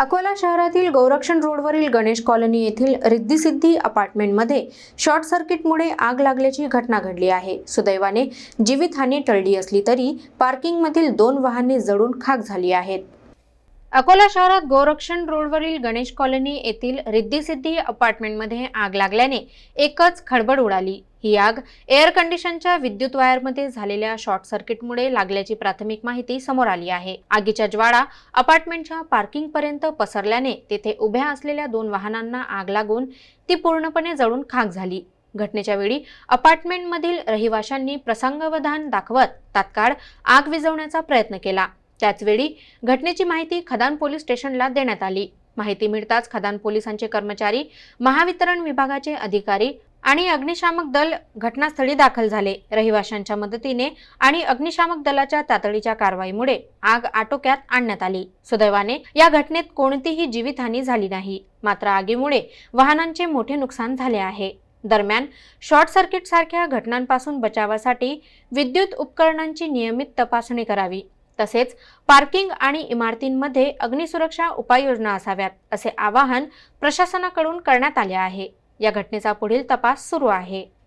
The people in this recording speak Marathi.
अकोला शहरातील गौरक्षण रोडवरील गणेश कॉलनी येथील रिद्धिसिद्धी अपार्टमेंटमध्ये शॉर्ट सर्किटमुळे आग लागल्याची घटना घडली आहे. सुदैवाने जीवितहानी टळली असली तरी पार्किंगमधील दोन वाहने जळून खाक झाली आहेत. अकोला शहरात गोरक्षण रोडवरील गणेश कॉलनी येथील रिद्धिसिद्धी अपार्टमेंटमध्ये आग लागल्याने एकच खडबड उडाली. ही आग एअर कंडिशनच्या विद्युत वायरमध्ये झालेल्या शॉर्ट सर्किटमुळे लागल्याची प्राथमिक माहिती समोर आली आहे. आगीच्या ज्वाळा अपार्टमेंटच्या पार्किंगपर्यंत पसरल्याने तेथे उभ्या असलेल्या दोन वाहनांना आग लागून ती पूर्णपणे जळून खाक झाली. घटनेच्या वेळी अपार्टमेंटमधील रहिवाशांनी प्रसंगवधान दाखवत तात्काळ आग विझवण्याचा प्रयत्न केला. त्याचवेळी घटनेची माहिती खदान पोलीस स्टेशनला देण्यात आली. माहिती मिळताच खदान पोलिसांचे कर्मचारी महावितरण विभागाचे अधिकारी आणि अग्निशामक दल घटनास्थळी दाखल झाले. रहिवाशांच्या मदतीने आणि अग्निशामक दलाच्या तातडीच्या कारवाईमुळे आग आटोक्यात आणण्यात आली. सुदैवाने या घटनेत कोणतीही जीवितहानी झाली नाही. मात्र आगीमुळे वाहनांचे मोठे नुकसान झाले आहे. दरम्यान शॉर्ट सर्किट सारख्या घटनांपासून बचावासाठी विद्युत उपकरणांची नियमित तपासणी करावी. तसेच पार्किंग आणि इमारतींमध्ये अग्निसुरक्षा उपाययोजना असाव्यात असे आवाहन प्रशासनाकडून करण्यात आले आहे. या घटनेचा पुढील तपास सुरू आहे.